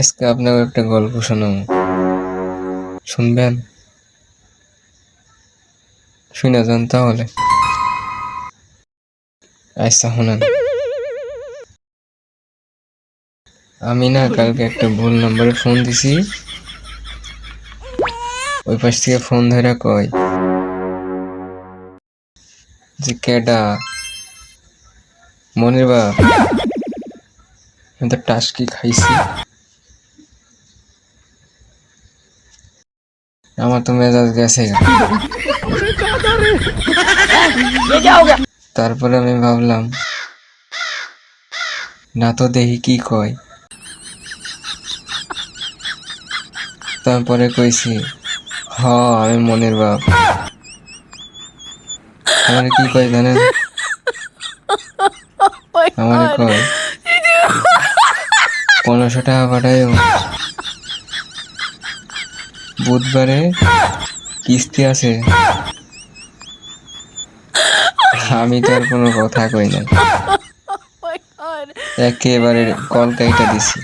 আজকে আপনাকে একটা গল্প শোনাবো। শুনবেন? শুনে যান তাহলে। আচ্ছা শোনান। আমি না কালকে একটা ভুল নম্বরে ফোন দিছি। ওই পাশ থেকে ফোন ধরে কয় যে, কেডা? মনির বা আমি তো টাসকি খাইছি। আমার তো মেজাজ গেছে। তারপরে আমি ভাবলাম, না তো দেখি কি কয়। তারপরে কইছি, হ, আমি মনের বাপ। আমার কি কয় জানেন? আমার কয়, পনেরোশো টাকা পাঠায় বুধবারে কিস্তি আছে। আমি তো আর কোনো কথা কই না একেবারে কল কাইটা দিছি।